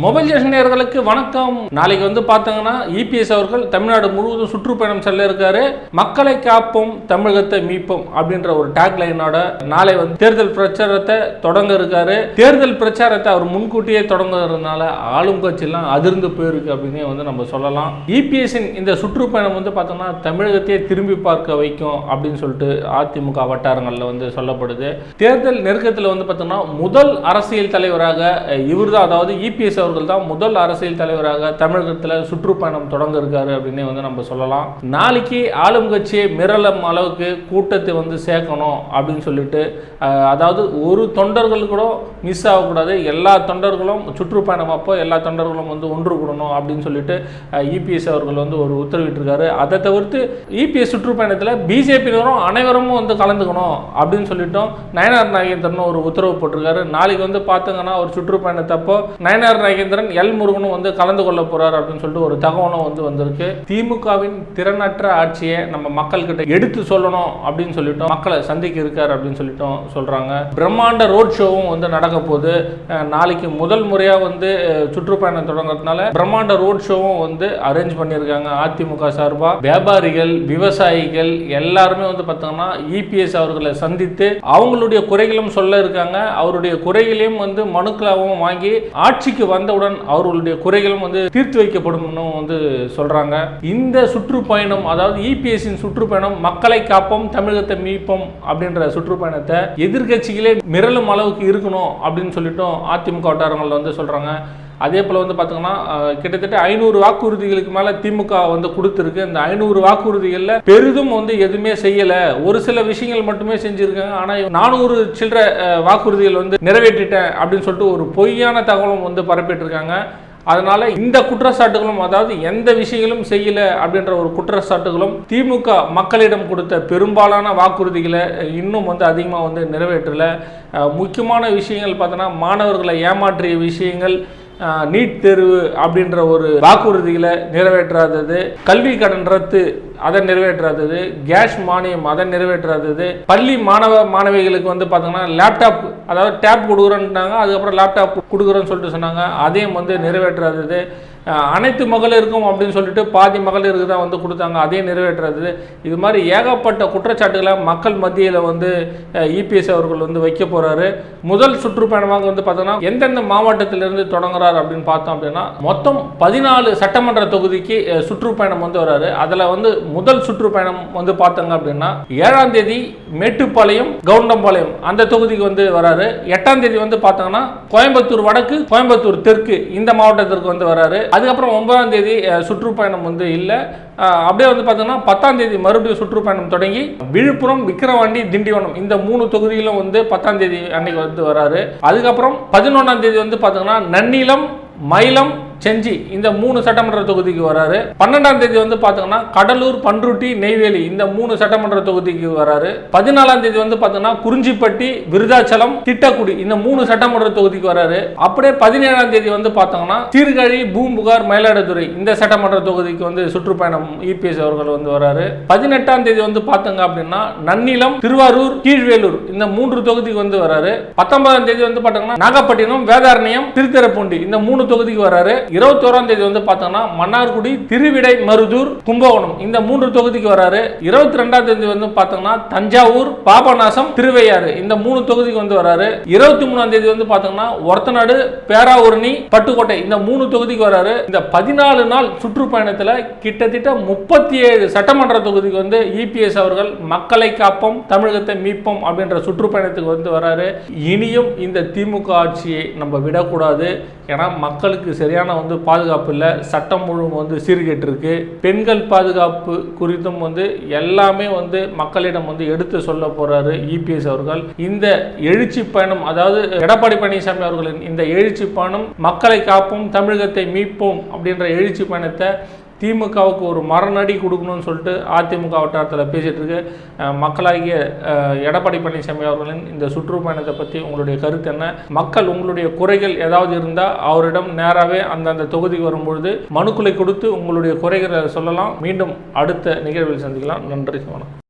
Mobile station நேர்களுக்கு வணக்கம். நாளைக்கு வந்து பார்த்தாங்கன்னா இபிஎஸ் அவர்கள் தமிழ்நாடு முழுவதும் சுற்றுப்பயணம் செல்ல இருக்காரு. மக்களை காப்போம் தமிழகத்தை மீட்போம் அப்படின்ற ஒரு டேக் லைனோட நாளை வந்து தேர்தல் பிரச்சாரத்தை தொடங்க இருக்காரு. தேர்தல் பிரச்சாரத்தை அவர் முன்கூட்டியே தொடங்குறதுனால ஆளும் கட்சியெல்லாம் அதிர்ந்து போயிருக்கு அப்படின்னே வந்து நம்ம சொல்லலாம். இபிஎஸ்ஸின் இந்த சுற்றுப்பயணம் வந்து பார்த்தோம்னா தமிழகத்தையே திரும்பி பார்க்க வைக்கும் அப்படின்னு சொல்லிட்டு அதிமுக வட்டாரங்களில் வந்து சொல்லப்படுது. தேர்தல் நெருக்கத்தில் வந்து பார்த்தோம்னா முதல் அரசியல் தலைவராக இவர் தான் அதாவது இபிஎஸ் அவர்கள் தான் முதல் அரசியல் தலைவராக தமிழகத்தில் சுற்றுப்பயணம் தொடங்க இருக்காரு அப்படின்னு வந்து நம்ம சொல்லலாம். நாளைக்கு ஆளும் கட்சியை மிரளம் அளவுக்கு கூட்டத்தை வந்து சேர்க்கணும் அப்படின்னு சொல்லிட்டு அதாவது ஒரு தொண்டர்கள் கூட மிஸ் ஆகக்கூடாது. எல்லா தொண்டர்களும் சுற்றுப்பயணம் அப்போ எல்லா தொண்டர்களும் வந்து ஒன்று கூடணும் அப்படின்னு சொல்லிட்டு இபிஎஸ் அவர்கள் வந்து ஒரு உத்தரவிட்டிருக்காரு. அதை தவிர்த்து இபிஎஸ் சுற்றுப்பயணத்தில் பிஜேபியினரும் அனைவரும் வந்து கலந்துக்கணும் அப்படின்னு சொல்லிட்டோம் நயனார் நாகேந்திரன் ஒரு உத்தரவு போட்டிருக்காரு. நாளைக்கு வந்து பார்த்தீங்கன்னா ஒரு சுற்றுப்பயணத்தப்போ நயனார் நாகேந்திரன் எல் முருகனும் வந்து கலந்து கொள்ள போறார் அப்படின்னு சொல்லிட்டு ஒரு தகவலும் வந்து வந்திருக்கு. திமுகவின் திறனற்ற ஆட்சியை நம்ம மக்கள்கிட்ட எடுத்து சொல்லணும் அப்படின்னு சொல்லிட்டோம். மக்களை சந்திக்க இருக்கார் அப்படின்னு சொல்லிட்டோம் சொல்றாங்க. பிரம்மாண்ட ரோட் ஷோவும் வந்து நடக்க போகுது. நாளைக்கு முதல் முறையா வந்து சுற்றுப்பயணம் தொடங்குறதுனால பிரம்மாண்ட ரோட் ஷோவும் வந்து அரேஞ்ச் பண்ணியிருக்காங்க அதிமுக சார்பா. வியாபாரிகள் விவசாயிகள் எல்லாருமே வந்து பார்த்தோம்னா இபிஎஸ் அவர்களை சந்தித்து அவங்களுடைய குறைகளும் சொல்ல இருக்காங்க. அவருடைய குறைகளையும் வந்து மனுக்களாகவும் வாங்கி ஆட்சிக்கு வந்தவுடன் அவர்களுடைய குறைகளும் வந்து தீர்த்து வைக்கப்படும்னு வந்து சொல்றாங்க. இந்த சுற்றுப்பயணம் அதாவது இபிஎஸ்ஸின் சுற்றுப்பயணம் மக்களை காப்போம் தமிழகத்தை மீட்போம் அப்படின்ற சுற்றுப்பயணத்தை எதிர்க்கட்சிகளே மிரளும் அளவுக்கு இருக்கணும் அப்படின்னு சொல்லிட்டும் அதிமுக வட்டாரங்கள் வந்து சொல்றாங்க. அதே போல் வந்து பார்த்தீங்கன்னா கிட்டத்தட்ட ஐநூறு வாக்குறுதிகளுக்கு மேலே திமுக வந்து கொடுத்துருக்கு. இந்த ஐநூறு வாக்குறுதிகளில் பெரிதும் வந்து எதுவுமே செய்யலை. ஒரு சில விஷயங்கள் மட்டுமே செஞ்சுருக்காங்க. ஆனால் நானூறு சில்லற வாக்குறுதிகள் வந்து நிறைவேற்றிட்டேன் அப்படின்னு சொல்லிட்டு ஒரு பொய்யான தகவலும் வந்து பரப்பிட்டுருக்காங்க. அதனால இந்த குற்றச்சாட்டுகளும் அதாவது எந்த விஷயங்களும் செய்யல அப்படின்ற ஒரு குற்றச்சாட்டுகளும் திமுக மக்களிடம் கொடுத்த பெரும்பாலான வாக்குறுதிகளை இன்னும் வந்து அதிகமாக வந்து நிறைவேற்றலை. முக்கியமான விஷயங்கள் பார்த்தோன்னா மாணவர்களை ஏமாற்றிய விஷயங்கள் நீட் தேர்வு அப்படின்ற ஒரு வாக்குறுதிகளை நிறைவேற்றாதது கல்வி கடன் ரத்து அதை நிறைவேற்றாதது கேஸ் மானியம் அதை நிறைவேற்றாதது. பள்ளி மாணவ மாணவிகளுக்கு வந்து பார்த்தோம்னா லேப்டாப் அதாவது டேப் கொடுக்குறோன்ட்டாங்க அதுக்கப்புறம் லேப்டாப் கொடுக்குறோன்னு சொல்லிட்டு சொன்னாங்க அதையும் வந்து நிறைவேற்றாதது. அனைத்து மகளிருக்கும் அப்படின்னு சொல்லிட்டு பாதி மகளிருக்கு தான் வந்து கொடுத்தாங்க அதையும் நிறைவேற்றுறது. இது மாதிரி ஏகப்பட்ட குற்றச்சாட்டுகளை மக்கள் மத்தியில் வந்து இபிஎஸ் அவர்கள் வந்து வைக்க போகிறாரு முதல் சுற்றுப்பயணமாக வந்து பார்த்தோன்னா எந்தெந்த மாவட்டத்திலிருந்து தொடங்குறாரு அப்படின்னு பார்த்தோம் அப்படின்னா மொத்தம் பதினாலு சட்டமன்ற தொகுதிக்கு சுற்றுப்பயணம் வந்து வராரு. அதில் வந்து முதல் சுற்றுப்பயணம் வந்து பார்த்தோங்க அப்படின்னா ஏழாம் தேதி மேட்டுப்பாளையம் கவுண்டம்பாளையம் அந்த தொகுதிக்கு வந்து வராரு. எட்டாம் தேதி வந்து பார்த்தோங்கன்னா கோயம்புத்தூர் வடக்கு கோயம்புத்தூர் தெற்கு இந்த மாவட்டத்திற்கு வந்து வராரு. அதுக்கப்புறம் ஒன்பதாம் தேதி சுற்றுப்பயணம் வந்து இல்லை. அப்படியே வந்து பார்த்தோன்னா பத்தாம் தேதி மறுபடியும் சுற்றுப்பயணம் தொடங்கி விழுப்புரம் விக்கிரவாண்டி திண்டிவனம் இந்த மூணு தொகுதிகளும் வந்து பத்தாம் தேதி அன்னைக்கு வந்து வராரு. அதுக்கப்புறம் பதினொன்றாம் தேதி வந்து பார்த்தீங்கன்னா நன்னிலம் மயிலம் செஞ்சி இந்த மூணு சட்டமன்ற தொகுதிக்கு வராரு. பன்னெண்டாம் தேதி வந்து பார்த்தோங்கன்னா கடலூர் பன்ருட்டி நெய்வேலி இந்த மூணு சட்டமன்ற தொகுதிக்கு வராரு. பதினாலாம் தேதி வந்து பார்த்தோங்கன்னா குறிஞ்சிப்பட்டி விருதாச்சலம் திட்டக்குடி இந்த மூணு சட்டமன்ற தொகுதிக்கு வராரு. அப்படியே பதினேழாம் தேதி வந்து பார்த்தோங்கன்னா சீர்காழி பூம்புகார் மயிலாடுதுறை இந்த சட்டமன்ற தொகுதிக்கு வந்து சுற்றுப்பயணம் இபிஎஸ் அவர்கள் வந்து வராரு. பதினெட்டாம் தேதி வந்து பார்த்தோங்க அப்படின்னா நன்னிலம் திருவாரூர் கீழ்வேலூர் இந்த மூன்று தொகுதிக்கு வந்து வராரு. பத்தொன்பதாம் தேதி வந்து பார்த்தோங்கன்னா நாகப்பட்டினம் வேதாரண்யம் திருத்திரப்பூண்டி இந்த மூணு தொகுதிக்கு வராரு. இருபத்தோராம் தேதி வந்து பார்த்தோம்னா மன்னார்குடி திருவிடை மருதூர் கும்பகோணம். இந்த மூன்று தொகுதிக்கு வராரு. இருபத்தி ரெண்டாம் தேதி வந்து பார்த்தோம்னா தஞ்சாவூர் பாபநாசம் திருவையாறு. இந்த மூணு தொகுதிக்கு வந்து வராரு. இருபத்தி மூணாம் தேதி வந்து பார்த்தோம்னா ஒரத்தநாடு பேராவூரணி பட்டுக்கோட்டை. இந்த மூணு தொகுதிக்கு வராரு. இந்த பதினாலு நாள் சுற்றுப்பயணத்தில் கிட்டத்தட்ட முப்பத்தி ஏழு சட்டமன்ற தொகுதிக்கு வந்து இபிஎஸ் அவர்கள் மக்களை காப்போம் தமிழகத்தை மீட்போம் அப்படின்ற சுற்றுப்பயணத்துக்கு வந்து வராரு. இனியும் இந்த திமுக ஆட்சியை நம்ம விடக்கூடாது. ஏன்னா மக்களுக்கு சரியான வந்து பாதுகாப்பு இல்லை. சட்டம் முழுவதும் வந்து சீர்கேட்டு இருக்கு பெண்கள் பாதுகாப்பு குறித்தும் வந்து எல்லாமே வந்து மக்களிடம் வந்து எடுத்து சொல்ல போறாரு இபிஎஸ் அவர்கள். இந்த எழுச்சி பயணம் அதாவது எடப்பாடி பழனிசாமி அவர்களின் இந்த எழுச்சி பயணம் மக்களை காப்போம் தமிழகத்தை மீட்போம் அப்படின்ற எழுச்சி பயணத்தை திமுகவுக்கு ஒரு மரணடி கொடுக்கணும்னு சொல்லிட்டு அதிமுக வட்டாரத்தில் பேசிகிட்டு இருக்கு. மக்களாகிய எடப்பாடி பழனிசாமி அவர்களின் இந்த சுற்றுப்பயணத்தை பற்றி உங்களுடைய கருத்து என்ன? மக்கள் உங்களுடைய குறைகள் ஏதாவது இருந்தால் அவரிடம் நேராகவே அந்தந்த தொகுதிக்கு வரும்பொழுது மனுக்களை கொடுத்து உங்களுடைய குறைகளை சொல்லலாம். மீண்டும் அடுத்த நிகழ்வில் சந்திக்கலாம். நன்றி வணக்கம்.